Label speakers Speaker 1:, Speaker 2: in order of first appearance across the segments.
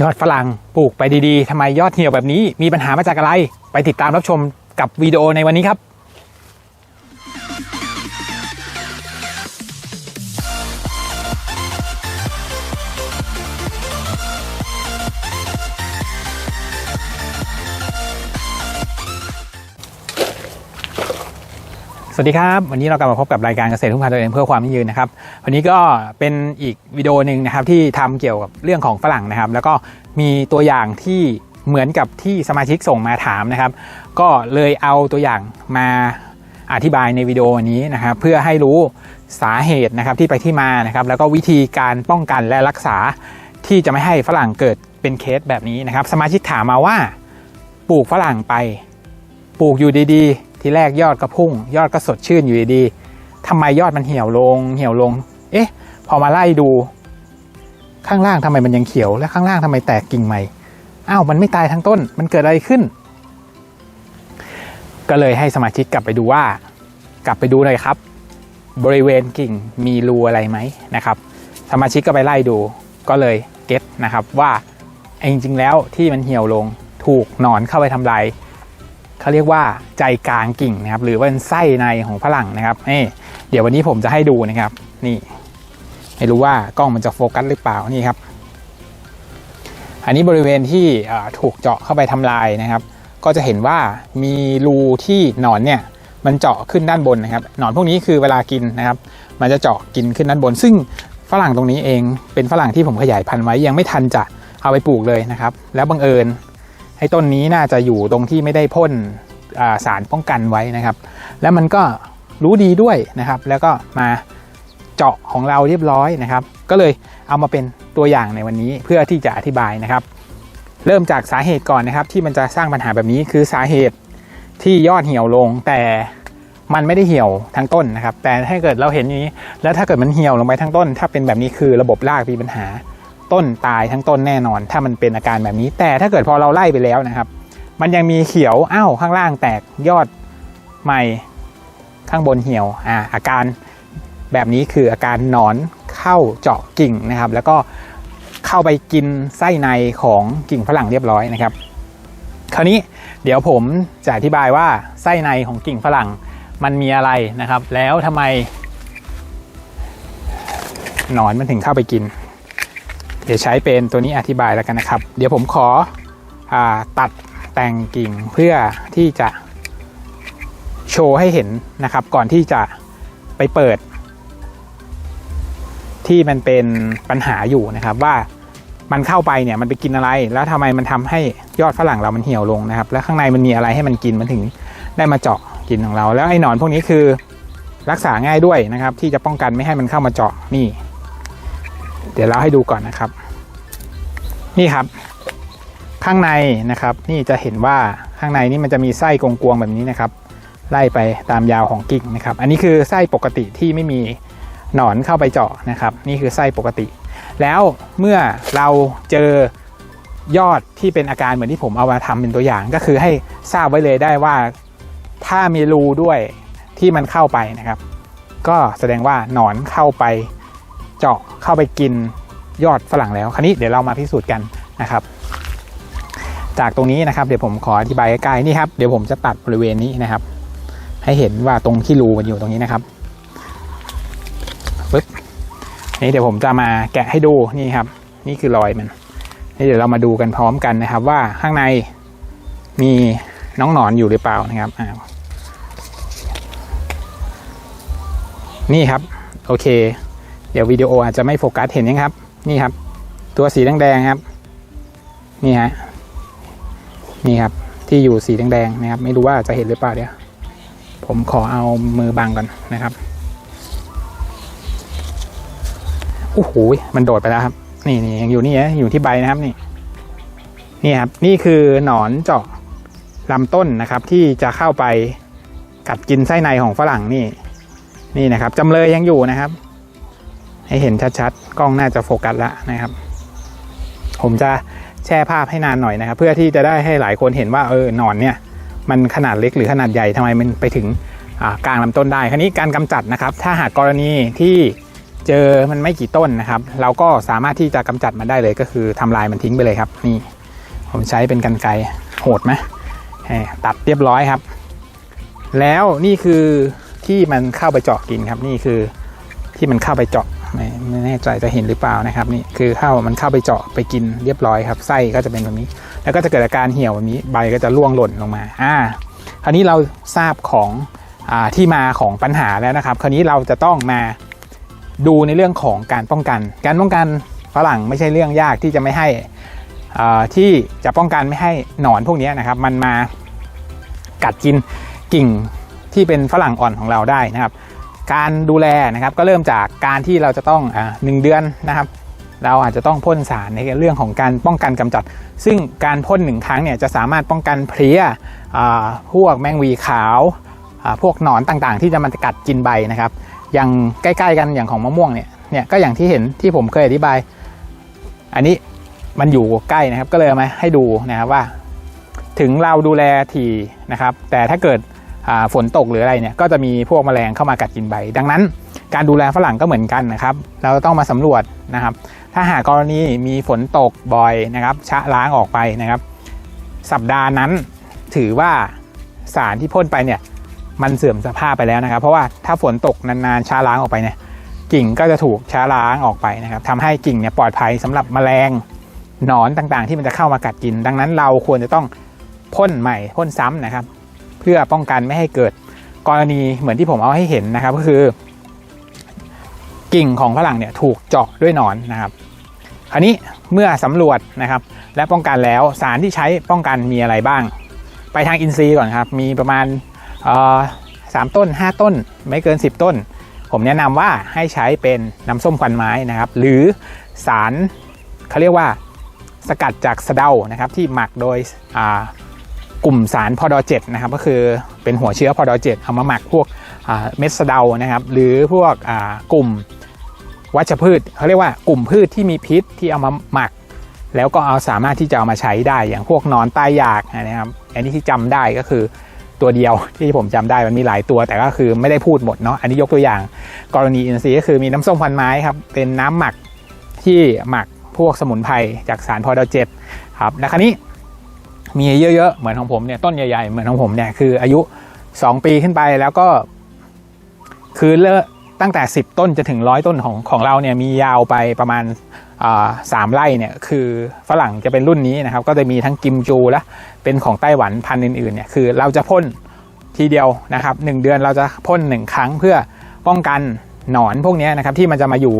Speaker 1: ยอดฝรั่งปลูกไปดีๆทำไมยอดเหี่ยวแบบนี้มีปัญหามาจากอะไร ไปติดตามรับชมกับวิดีโอในวันนี้ครับ สวัสดีครับ วันนี้เรากลับมาพบกับรายการเกษตรทุ่งพาตัวเองเพื่อความยั่งยืนนะครับ วันนี้ก็เป็นอีกวิดีโอหนึ่งนะครับที่ทำเกี่ยวกับเรื่องของฝรั่งนะครับ แล้วก็มีตัวอย่างที่เหมือนกับที่สมาชิกส่งมาถามนะครับ ก็เลยเอาตัวอย่างมาอธิบายในวิดีโอนี้นะครับเพื่อให้รู้สาเหตุนะครับที่ไปที่มานะครับ แล้วก็วิธีการป้องกันและรักษาที่จะไม่ให้ฝรั่งเกิดเป็นเคสแบบนี้นะครับ สมาชิกถามมาว่าปลูกฝรั่งไป ปลูกอยู่ดีๆ ทีแรกยอดก็พุ่ง ยอดก็สดชื่นอยู่ดีๆทำไมยอดมันเหี่ยวลง เหี่ยวลง เอ๊ะ พอมาไล่ดู ข้างล่างทำไมมันยังเขียว และข้างล่างทำไมแตกกิ่งใหม่อ้าวมันไม่ตายทั้งต้น มันเกิดอะไรขึ้น ก็เลยให้สมาชิกกลับไปดูว่า กลับไปดูเลยครับ บริเวณกิ่งมีรูอะไรไหมนะครับ สมาชิกก็ไปไล่ดูก็เลยเก็ตนะครับว่าจริงๆแล้วที่มันเหี่ยวลงถูกหนอนเข้าไปทำลาย เขาเรียกว่าใจกลางกิ่งนะครับ หรือว่าเป็นไส้ในของฝรั่งนะครับนี่เดี๋ยววันนี้ผมจะให้ดูนะครับ นี่ ไม่รู้ว่ากล้องมันจะโฟกัสหรือเปล่านี่ครับ อันนี้บริเวณที่ถูกเจาะเข้าไปทำลายนะครับ ก็จะเห็นว่ามีรูที่หนอนเนี่ยมันเจาะขึ้นด้านบนนะครับ หนอนพวกนี้คือเวลากินนะครับ มันจะเจาะกินขึ้นด้านบน ซึ่งฝรั่งตรงนี้เองเป็นฝรั่งที่ผมขยายพันธุ์ไว้ยังไม่ทันจะเอาไปปลูกเลยนะครับ แล้วบังเอิญ ไอ้ต้นนี้น่าจะอยู่ตรงที่ไม่ได้พ่นาสารป้องกันไว้นะครับ แล้วมันก็รู้ดีด้วยนะครับ แล้วก็มาเจาะของเราเรียบร้อยนะครับ ก็เลยเอามาเป็นตัวอย่างในวันนี้เพื่อที่จะอธิบายนะครับ เริ่มจากสาเหตุก่อนนะครับ ที่มันจะสร้างปัญหาแบบนี้คือสาเหตุที่ยอดเหี่ยวลง แต่มันไม่ได้เหี่ยวทั้งต้นนะครับ แต่ถ้าเกิดเราเห็นอย่างนี้ แล้วถ้าเกิดมันเหี่ยวลงไปทั้งต้น ถ้าเป็นแบบนี้คือระบบรากมีปัญหา ต้นตายทั้งต้นแน่นอน ถ้ามันเป็นอาการแบบนี้ แต่ถ้าเกิดพอเราไล่ไปแล้วนะครับ มันยังมีเขียวอ้าวข้างล่างแตกยอดใหม่ข้างบนเหี่ยวอ่าอาการแบบนี้คืออาการหนอนเข้าเจาะกิ่งนะครับ แล้วก็เข้าไปกินไส้ในของกิ่งฝรั่งเรียบร้อยนะครับ คราวนี้เดี๋ยวผมจะอธิบายว่าไส้ในของกิ่งฝรั่งมันมีอะไรนะครับ แล้วทำไมหนอนมันถึงเข้าไปกิน เดี๋ยวใช้เป็นตัวนี้อธิบายแล้วกันนะครับ เดี๋ยวผมขออาตัดแต่งกิ่งเพื่อที่จะโชว์ให้เห็นนะครับ ก่อนที่จะไปเปิด ที่มันเป็นปัญหาอยู่นะครับว่ามันเข้าไปเนี่ยมันไปกินอะไร แล้วทำไมมันทำให้ยอดฝรั่งเรามันเหี่ยวลงนะครับ แล้วข้างในมันมีอะไรให้มันกินมันถึงได้มาเจาะกินของเรา แล้วไอ้หนอนพวกนี้คือรักษาง่ายด้วยนะครับ ที่จะป้องกันไม่ให้มันเข้ามาเจาะนี่ เดี๋ยวเราให้ดูก่อนนะครับ นี่ครับ ข้างในนะครับ นี่จะเห็นว่าข้างในนี่มันจะมีไส้กงกวงๆแบบนี้นะครับ ไล่ไปตามยาวของกิ่งนะครับ อันนี้คือไส้ปกติที่ไม่มีหนอนเข้าไปเจาะนะครับ นี่คือไส้ปกติ แล้วเมื่อเราเจอยอดที่เป็นอาการเหมือนที่ผมเอามาทำเป็นตัวอย่าง ก็คือให้ทราบไว้เลยได้ว่าถ้ามีรูด้วยที่มันเข้าไปนะครับ ก็แสดงว่าหนอนเข้าไป เจาะเข้าไปกินยอดฝรั่งแล้ว คราวนี้เดี๋ยวเรามาพิสูจน์กันนะครับ จากตรงนี้นะครับเดี๋ยวผมขออธิบายใกล้ๆนี่ครับเดี๋ยวผมจะตัดบริเวณนี้นะครับ ให้เห็นว่าตรงที่รูมันอยู่ตรงนี้นะครับปึ๊บนี่เดี๋ยวผมจะมาแกะให้ดูนี่ครับ นี่คือรอยมันนี่เดี๋ยวเรามาดูกันพร้อมกันนะครับ ว่าข้างในมีน้องหนอนอยู่หรือเปล่านะครับอ่านี่ครับ โอเค เดี๋ยววิดีโออาจจะไม่โฟกัสเห็นยังครับ นี่ครับ ตัวสีแดงๆครับ นี่ฮะนี่ครับ ที่อยู่สีแดงๆนะครับ ไม่รู้ว่าจะเห็นหรือเปล่าเดี๋ยวผมขอเอามือบังก่อนนะครับโอ้โหมันโดดไปแล้วครับ นี่นี่ยังอยู่นี่นะอยู่ที่ใบนะครับนี่ นี่ครับ นี่คือหนอนเจาะลำต้นนะครับ ที่จะเข้าไปกัดกินไส้ในของฝรั่งนี่ นี่นะครับจำเลยยังอยู่นะครับ ให้เห็นชัดๆ กล้องน่าจะโฟกัสแล้วนะครับ ผมจะแช่ภาพให้นานหน่อยนะครับ เพื่อที่จะได้ให้หลายคนเห็นว่าเออหนอนเนี่ยมันขนาดเล็กหรือขนาดใหญ่ทำไมมันไปถึงกลางลำต้นได้ คราวนี้การกำจัดนะครับ ถ้าหากกรณีที่เจอมันไม่กี่ต้นนะครับ เราก็สามารถที่จะกำจัดมันได้เลยก็คือทำลายมันทิ้งไปเลยครับ นี่ ผมใช้เป็นกันไกรโหดไหมตัดเรียบร้อยครับ แล้วนี่คือที่มันเข้าไปเจาะกินครับ นี่คือที่มันเข้าไปเจาะ ไม่แน่ใจจะเห็นหรือเปล่านะครับนี่คือเข้ามันเข้าไปเจาะไปกินเรียบร้อยครับไส้ก็จะเป็นแบบนี้ แล้วก็จะเกิดอาการเหี่ยวแบบนี้ใบก็จะร่วงหล่นลงมาอ่าคราวนี้เราทราบของอที่มาของปัญหาแล้วนะครับ คราวนี้เราจะต้องมาดูในเรื่องของการป้องกัน การป้องกันฝรั่งไม่ใช่เรื่องยากที่จะไม่ให้อ่าที่จะป้องกันไม่ให้หนอนพวกนี้นะครับ มันมากัดกินกิ่งที่เป็นฝรั่งอ่อนของเราได้นะครับ การดูแลนะครับก็เริ่มจากการที่เราจะต้องอหนึ่งเดือนนะครับ เราอาจจะต้องพ่นสารในเรื่องของการป้องกันกำจัด ซึ่งการพ่นหนึ่งครั้งเนี่ยจะสามารถป้องกันเพลี้ยพวกแมงวีขาว พวกหนอนต่างๆ ที่จะมันกัดกินใบนะครับ อย่างใกล้ๆกันอย่างของมะม่วงเนี่ยเนี่ยก็อย่างที่เห็นที่ผมเคยอธิบาย อันนี้มันอยู่ใกล้นะครับก็เลยมาให้ดูนะครับว่า ถึงเราดูแลทีนะครับ แต่ถ้าเกิด ฝนตกหรืออะไรเนี่ยก็จะมีพวกแมลงเข้ามากัดกินใบ ดังนั้น การดูแลฝรั่งก็เหมือนกันนะครับเราต้องมาสำรวจนะครับ ถ้าหากกรณีมีฝนตกบ่อยนะครับ ชะล้างออกไปนะครับ สัปดาห์นั้นถือว่าสารที่พ่นไปเนี่ยมันเสื่อมสภาพไปแล้วนะครับ เพราะว่าถ้าฝนตกนานๆช้าล้างออกไปเนี่ยกิ่งก็จะถูกช้าล้างออกไปนะครับทำให้กิ่งเนี่ยปลอดภัยสำหรับแมลงหนอนต่างๆ ที่มันจะเข้ามากัดกิน ดังนั้นเราควรจะต้องพ่นใหม่พ่นซ้ำนะครับ พื่อป้องกันไม่ให้เกิดกรณีเหมือนที่ผมเอาให้เห็นนะครับ ก็คือ กิ่งของฝรั่งเนี่ยถูกเจาะด้วยหนอนนะครับคราวนี้เมื่อสำรวจนะครับ และป้องกันแล้วสารที่ใช้ป้องกันมีอะไรบ้าง ไปทางอินทรีย์ก่อนครับ มีประมาณสามต้น 5 ต้น ไม่เกิน 10 ต้น ผมแนะนำว่าให้ใช้เป็นน้ำส้มควันไม้นะครับ หรือสารเขาเรียกว่าสกัดจากสะเดานะครับที่หมักโดยอ่า กลุ่มสารพอดอเจ็นะครับก็คือเป็นหัวเชื้อพอดอเจ็เอามาหมักพวกเม็ดสะเดานะครับ หรือพวกกลุ่มวัชพืชเขาเรียกว่ากลุ่มพืชที่มีพิษที่เอามาหมัก แล้วก็เอาสามารถที่จะเอามาใช้ได้อย่างพวกนอนใต้ยากนะครับ อันนี้ที่จำได้ก็คือตัวเดียวที่ผมจำได้มันมีหลายตัวแต่ก็คือไม่ได้พูดหมดเนาะอันนี้ยกตัวอย่าง กรณีอินทรีย์ก็คือมีน้ำส้มควันไม้ครับเป็นน้ำหมักที่หมักพวกสมุนไพรจากสารพอดอเจ็ดครับและคราวนี้ มีเยอะๆ เหมือนของผมเนี่ยต้นใหญ่ๆ เหมือนของผมเนี่ยคืออายุ 2 ปีขึ้นไปแล้วก็ คือเลอะตั้งแต่ 10 ต้นจะถึงร้อยต้นของของเราเนี่ยมียาวไปประมาณสามไร่เนี่ยคือฝรั่งจะเป็นรุ่นนี้นะครับ ก็จะมีทั้งกิมจูและเป็นของไต้หวันพันธุ์อื่นๆเนี่ยคือเราจะพ่นทีเดียวนะครับหนึ่งเดือนเราจะพ่นหนึ่งครั้งเพื่อป้องกันหนอนพวกนี้นะครับที่มันจะมาอยู่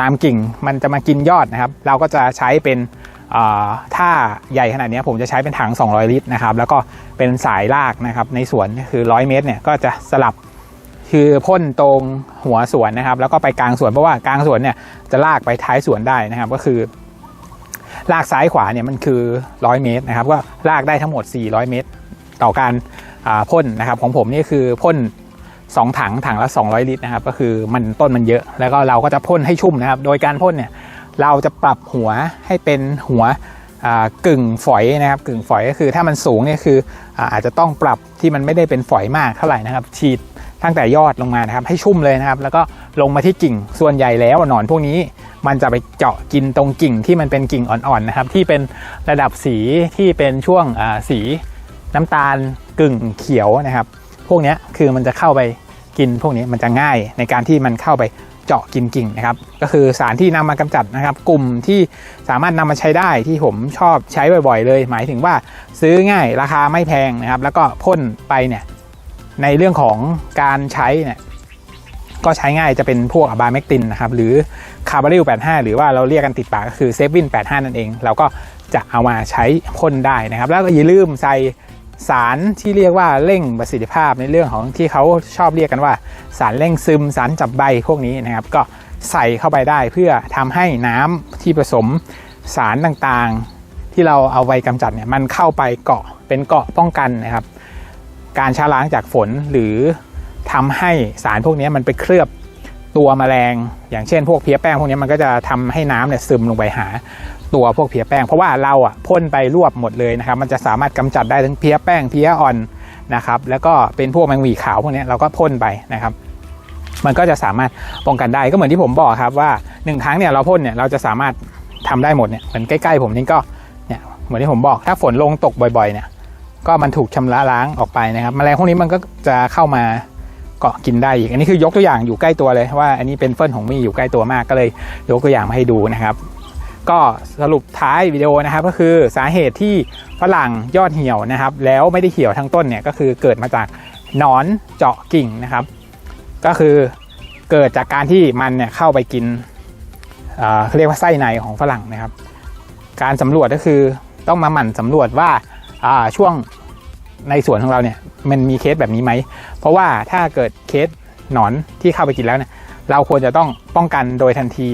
Speaker 1: ตามกิ่งมันจะมากินยอดนะครับ เราก็จะใช้เป็น ถ้าใหญ่ขนาดนี้ผมจะใช้เป็นถัง 200 ลิตรนะครับ แล้วก็เป็นสายลากนะครับในสวนคือ 100 เมตรเนี่ยก็จะสลับคือพ่นตรงหัวสวนนะครับ แล้วก็ไปกลางสวนเพราะว่ากลางสวนเนี่ยจะลากไปท้ายสวนได้นะครับ ก็คือลากซ้ายขวาเนี่ยมันคือ 100 เมตรนะครับก็ลากได้ทั้งหมด 400 เมตร ต่อการพ่นนะครับของผมนี่คือพ่น2 ถังถังละ 200 ลิตรนะครับ ก็คือมันต้นมันเยอะ แล้วก็เราก็จะพ่นให้ชุ่มนะครับ โดยการพ่นเนี่ย เราจะปรับหัวให้เป็นหัวกึ่งฝอยนะครับกึ่งฝอยก็คือถ้ามันสูงเนี่ยคืออาจจะต้องปรับที่มันไม่ได้เป็นฝอยมากเท่าไหร่นะครับ ฉีดตั้งแต่ยอดลงมานะครับให้ชุ่มเลยนะครับ แล้วก็ลงมาที่กิ่งส่วนใหญ่แล้วหนอนพวกนี้ มันจะไปเจาะกินตรงกิ่งที่มันเป็นกิ่งอ่อนๆนะครับ ที่เป็นระดับสีที่เป็นช่วงสีน้ำตาลกึ่งเขียวนะครับ พวกนี้คือมันจะเข้าไปกินพวกนี้มันจะง่ายในการที่มันเข้าไป เจาะกินกิ่งนะครับก็คือสารที่นำมากำจัดนะครับ กลุ่มที่สามารถนำมาใช้ได้ที่ผมชอบใช้บ่อยๆ เลย หมายถึงว่าซื้อง่ายราคาไม่แพงนะครับ แล้วก็พ่นไปเนี่ยในเรื่องของการใช้เนี่ยก็ใช้ง่ายจะเป็นพวกอะบาเมกตินนะครับหรือคาร์บาริล85 หรือว่าเราเรียกกันติดปากก็คือเซฟวิน85 นั่นเอง เราก็จะเอามาใช้พ่นได้นะครับ แล้วก็อย่าลืมใส่ สารที่เรียกว่าเร่งประสิทธิภาพในเรื่องของที่เขาชอบเรียกกันว่า สารเร่งซึม สารจับใบพวกนี้นะครับ ก็ใส่เข้าไปได้เพื่อทำให้น้ำที่ผสมสารต่างๆ ที่เราเอาไว้กำจัดเนี่ยมันเข้าไปเกาะเป็นเกาะป้องกันนะครับ การชะล้างจากฝนหรือทำให้สารพวกนี้มันไปเคลือบ ตัวแมลง อย่างเช่น พวกเพี้ยแป้งพวกนี้มันก็จะทำให้น้ำเนี่ยซึมลงไปหาตัวพวกเพี้ยแป้ง เพราะว่าเราอะพ่นไปรวบหมดเลยนะครับ มันจะสามารถกำจัดได้ทั้งเพี้ยแป้งเพี้ยอ่อนนะครับ แล้วก็เป็นพวกแมงวีขาวพวกนี้เราก็พ่นไปนะครับ มันก็จะสามารถป้องกันได้ก็เหมือนที่ผมบอกครับว่าหนึ่งครั้งเนี่ยเราพ่นเนี่ยเราจะสามารถทำได้หมดเนี่ยเหมือนใกล้ๆผมนี่ก็เนี่ยเหมือนที่ผมบอกถ้าฝนลงตกบ่อยๆเนี่ยก็มันถูกชำระล้างออกไปนะครับแมลงพวกนี้มันก็จะเข้ามา เกาะกินได้อีก อันนี้คือยกตัวอย่างอยู่ใกล้ตัวเลยว่าอันนี้เป็นเฟิร์นของมี่อยู่ใกล้ตัวมากก็เลยยกตัวอย่างมาให้ดูนะครับ ก็สรุปท้ายวิดีโอนะครับ ก็คือสาเหตุที่ฝรั่งยอดเหี่ยวนะครับ แล้วไม่ได้เหี่ยวทั้งต้นเนี่ยก็คือเกิดมาจากหนอนเจาะกิ่งนะครับ ก็คือเกิดจากการที่มันเนี่ยเข้าไปกินเขาเรียกว่าไส้ในของฝรั่งนะครับ การสำรวจก็คือต้องมาหมั่นสำรวจว่าช่วง ในสวนของเราเนี่ยมันมีเคสแบบนี้ไหม เพราะว่าถ้าเกิดเคสหนอนที่เข้าไปกินแล้วเนี่ยเราควรจะต้องป้องกันโดยทันที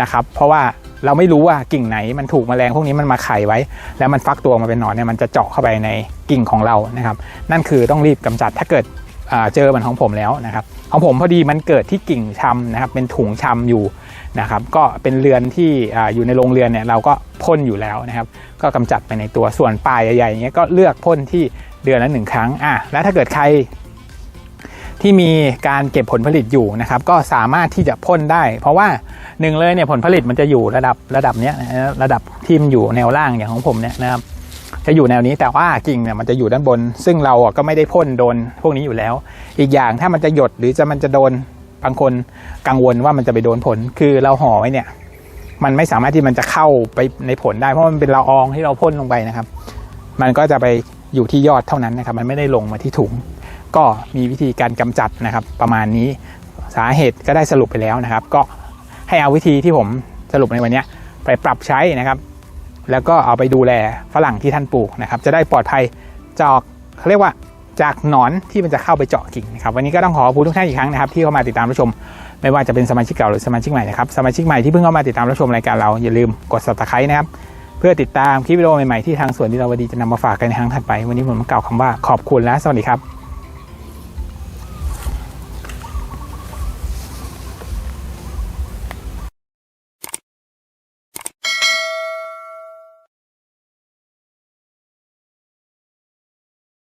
Speaker 1: นะครับ เพราะว่าเราไม่รู้ว่ากิ่งไหนมันถูกแมลงพวกนี้มันมาไข่ไว้ แล้วมันฟักตัวมาเป็นหนอนเนี่ยมันจะเจาะเข้าไปในกิ่งของเรานะครับ นั่นคือต้องรีบกำจัดถ้าเกิดเจอเหมือนของผมแล้วนะครับของผมพอดีมันเกิดที่กิ่งชำนะครับ เป็นถุงชำอยู่นะครับ ก็เป็นเรือนที่ออยู่ในโรงเรือนเนี่ยเราก็พ่นอยู่แล้วนะครับ ก็กำจัดไปในตัวส่วนปลายใหญ่ๆอย่างเงี้ยก็เลือกพ่นที่ เดือนละหนึ่งครั้งอะแล้วถ้าเกิดใครที่มีการเก็บผลผลิตอยู่นะครับ ก็สามารถที่จะพ่นได้ เพราะว่าหนึ่งเลยเนี่ยผลผลิตมันจะอยู่ระดับระดับเนี้ยระดับที่มอยู่แนวล่างอย่างของผมเนี่ยนะครับ จะอยู่แนวนี้แต่ว่ากิ่งเนี่ยมันจะอยู่ด้านบน ซึ่งเราก็ไม่ได้พ่นโดนพวกนี้อยู่แล้ว อีกอย่างถ้ามันจะหยดหรือจะมันจะโดนบางคนกังวลว่ามันจะไปโดนผลคือเราห่อไว้เนี่ย มันไม่สามารถที่มันจะเข้าไปในผลได้เพราะมันเป็นละอองที่เราพ่นลงไปนะครับ มันก็จะไป อยู่ที่ยอดเท่านั้นนะครับ มันไม่ได้ลงมาที่ถุง ก็มีวิธีการกำจัดนะครับ ประมาณนี้สาเหตุก็ได้สรุปไปแล้วนะครับ ก็ให้เอาวิธีที่ผมสรุปในวันนี้ไปปรับใช้นะครับ แล้วก็เอาไปดูแลฝรั่งที่ท่านปลูกนะครับ จะได้ปลอดภัยจากเขาเรียกว่าจากหนอนที่มันจะเข้าไปเจาะกิ่งนะครับ วันนี้ก็ต้องขอขอบคุณทุกท่านอีกครั้งนะครับ ที่เข้ามาติดตามรับชม ไม่ว่าจะเป็นสมาชิกเก่าหรือสมาชิกใหม่นะครับสมาชิกใหม่ที่เพิ่งเข้ามาติดตามรับชมรายการเราอย่าลืมกด subscribe นะครับ พื่อติดตามคลิปวิดีโอใหม่ๆที่ทางสวนที่เราวดีจะนำมาฝากกันในครั้งถัดไป วันนี้ผมกล่าวคำว่าขอบคุณและสวัสดีครับ